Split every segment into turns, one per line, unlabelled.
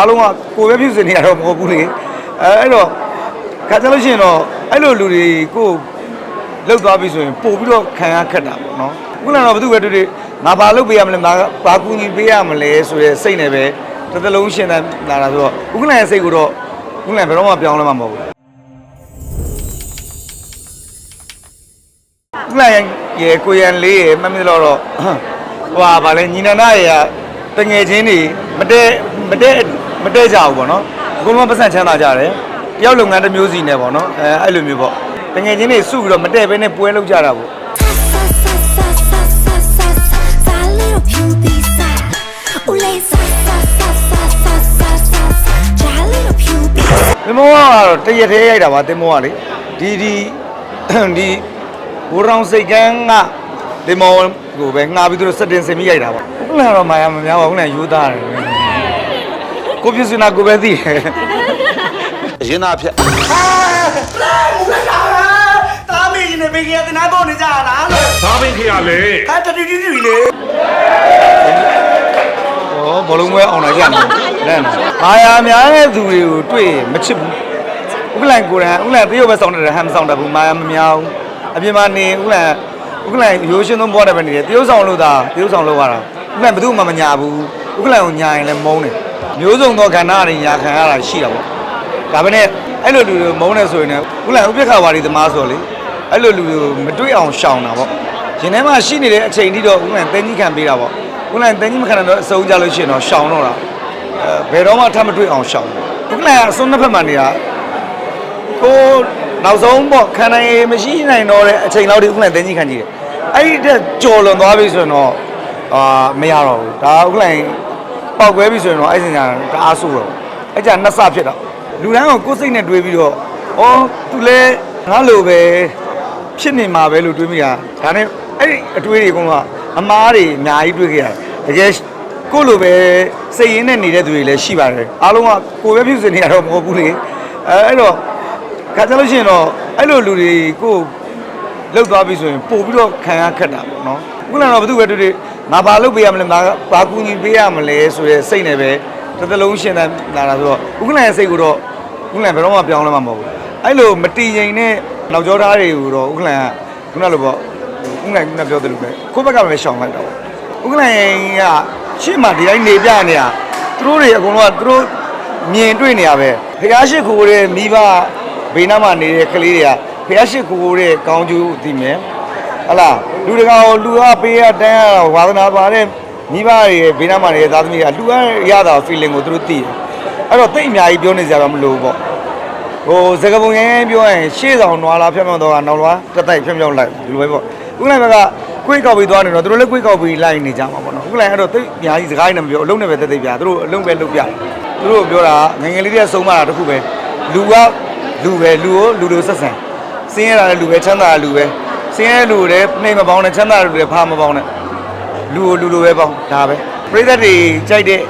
အားလုံးကကိုယ်ပဲဖြစ်စင်နေရတော့မဟုတ်ဘူးလေအဲအဲ့တော့ခါကြလို့ရှိရင်တော့အဲ့လိုလူတွေကိုယ်လောက်သွားပြီဆိုရင်ပို့ပြီးတော့ခံရခက်တာပေါ့နော်ခုနကတော့ဘယ်သူပဲတွေ့တွေ့ငါဘာလုပ်ပေးရမလဲငါဘာကူညီပေးရမလဲဆိုရဲစိတ်နဲ့ပဲတစ်သလုံးရှင်းတဲ့လာတာဆိုတော့ဥက္ကလန်ရဲ့စိတ်ကိုတော့ဥက္ကလန်ဘယ်တော့မှပြောင်းလဲမှာမဟုတ်ဘူးဥက္ကလန်ရဲ့ကိုရန်လေးရဲ့မမင်းတော့တော့ဟိုဟာဗာလဲညီနန္ဒရဲ့တငယ်ချင်းတွေမတဲမတဲ မတဲကြဘူးပေါ့နော်အကုန်လုံးပတ်စံချမ်းသာကြတယ်တယောက်လုပ်ငန်းတစ်မျိုးစီနဲ့ပေါ့နော်အဲအဲ့လိုမျိုးပေါ့တငယ်ချင်းတွေစုပြီးတော့မတဲဘဲနဲ့ပွဲလုပ်ကြတာပေါ့တင်မောကတော့တရက်သေးရိုက်တာပါတင်မောကလေဒီဒီဒီဘူရောင်စိတ်ကန်းကတင်မောကိုပဲငှားပြီးသူတို့စက်တင်စင်ပြီးရိုက်တာပါဟုတ်လားတော့မာယာမများပါဘူးနဲ့ယူသားတယ် ကိုပြစနာကိုပဲသိတယ်
အရင်သားဖြတ်
တာမီးနေဘေကရတဲ့နားပေါ်နေကြလားလို့
ဘာပင်ခရလဲ
ဟာတတူတူတူလေဩဘလုံးမဲအောင်လာကြတယ်တဲ့မာယာများတဲ့သူတွေကိုတွေ့ရင်မချစ်ဘူးဥက္ကလန်ကိုရန်ဥက္ကလန်တရုတ်ပဲစောင်းတယ်ဟမ်မစောင်းတတ်ဘူးမာယာမများဘူးအပြင်မှာနေဥက္ကလန်ဥက္ကလန်ရိုးရှင်းသုံးဘောတယ်ပဲနေတယ်တရုတ်ဆောင်လို့သာတရုတ်ဆောင်လို့ရတာဥက္ကလန်ဘယ်သူမှမညာဘူးဥက္ကလန်ကိုညာရင်လည်းမုန်းတယ် မျိုးစုံသောကဏ္ဍတွေညာခံရတာရှိတာပေါ့ဒါပဲနဲ့အဲ့လိုလူတွေမုန်းနေဆိုရင်လည်းဥက္ကလန်ဥပိ္ပခဝါဒီသမားဆိုလေအဲ့လိုလူတွေကိုမတွေ့အောင်ရှောင်တာပေါ့ရင်ထဲမှာရှိနေတဲ့အချိန်ထိတော့ဥက္ကလန်တင်းကြီးခံပေးတာပေါ့ဥက္ကလန်တင်းကြီးမခံတော့အစုံကြလို့ရှိရင်တော့ရှောင်တော့တာအဲဘယ်တော့မှထပ်မတွေ့အောင်ရှောင်တယ်ဥက္ကလန်ကအစုံနှစ်ဖက်မှာနေတာကိုနောက်ဆုံးပေါ့ခံနိုင်ရည်မရှိနိုင်တော့တဲ့အချိန်လောက်ဒီဥက္ကလန်တင်းကြီးခံကြည့်တယ်အဲ့ဒီတက်ကြော်လွန်သွားပြီဆိုရင်တော့အာမရတော့ဘူးဒါဥက္ကလန် ပောက်ကွဲပြီဆိုရင်တော့အဲ့ဒီညာတအားဆိုးတော့အဲ့ကြနှစ်ဆဖြစ်တော့လူတိုင်းကကိုယ်စိတ်နဲ့တွေးပြီးတော့ဩသူလဲငါလိုပဲဖြစ်နေမှာပဲလို့တွေးမိတာဒါနဲ့အဲ့ဒီအတွေးတွေကတော့အမားတွေအများကြီးတွေးခဲ့ရတယ်တကယ်ကိုယ့်လိုပဲစိတ်ရင်းနဲ့နေတဲ့သူတွေလည်းရှိပါတယ်အားလုံးကကိုယ်ပဲဖြစ်စင်နေရတော့မဟုတ်ဘူးလေအဲအဲ့တော့ခါကြလို့ရှိရင်တော့အဲ့လိုလူတွေကိုလောက်သွားပြီဆိုရင်ပို့ပြီးတော့ခံရခက်တာပေါ့နော် ခုနကတော့ဘယ်သူပဲတွေ့တွေ့ငါဘာလုပ်ပေးရမလဲငါဘာကူညီပေးရမလဲဆိုရဲစိတ်နဲ့ပဲတစ်သလုံးရှင်းတဲ့လာတာဆိုတော့ဥက္ကလန်ရဲ့စိတ်ကိုတော့ဥက္ကလန်ဘယ်တော့မှပြောင်းလဲမှာမဟုတ်ဘူးအဲ့လိုမတည်ငြိမ်တဲ့နောက်ကျောသားတွေကိုတော့ဥက္ကလန်ကခုနလိုပေါ့ဥက္ကလန်ကပြောတယ်လို့ပဲကိုယ့်ဘက်ကပဲရှောင်လိုက်တော့ဥက္ကလန်ကရှေ့မှာဒီတိုင်းနေပြနေတာသူတို့တွေအကုန်လုံးကသူတို့မြင်တွေ့နေရပဲဖျားရှိခိုးတဲ့မိဘဘေးနားမှာနေတဲ့ကလေးတွေကဖះရှိခိုးတဲ့ကောင်းကျိုးသိမယ် ဟလာလူတကောင်လူကပေးရတန်းရဝါသနာပါတဲ့မိဘတွေဘေးနားမှာနေတဲ့သားသမီးကလူကရတာ feeling ကိုသူတို့သိတယ်အဲ့တော့တိတ်အများကြီးပြောနေကြတော့မလို့ပေါ့ဟိုစကပုံငယ်ပြောရင်ရှေ့ဆောင်နွားလားဖြောင်းဖြောင်းတော့ကနောက်လားတက်တိုက်ဖြောင်းဖြောင်းလိုက်ဒီလိုပဲပေါ့ဥက္ကလန်ဘက်ကကိုယ်ကောက်ပြီးသွားနေတော့သူတို့လည်းကိုယ်ကောက်ပြီးလိုက်နေကြမှာပေါ့နော်ဥက္ကလန်အဲ့တော့တိတ်အများကြီးစကားနဲ့မပြောအလုံးနဲ့ပဲတက်တက်ပြသူတို့အလုံးပဲလုပ်ပြသူတို့ပြောတာငယ်ငယ်လေးတွေကစုံမတာတခုပဲလူကလူပဲလူကိုလူလိုဆက်ဆံစင်းရတာလည်းလူပဲချမ်းသာတဲ့လူပဲ စင်းရတဲ့လူတွေလည်းနှိမ်မပေါင်းနဲ့ချမ်းသာတဲ့လူတွေဖားမပေါင်းနဲ့လူကိုလူလိုပဲပေါင်းဒါပဲပရိသတ်တွေကြိုက်တဲ့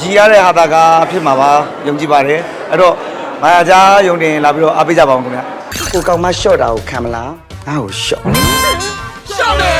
ရည်ရတဲ့ဟာတာကဖြစ်မှာပါယုံကြည်ပါတယ်အဲ့တော့မာယာကြားယုံတင်လာပြီးတော့အားပေးကြပါအောင်ခင်ဗျာကိုကောင်မရှော့တာကိုခံမလားငါ့ကိုရှော့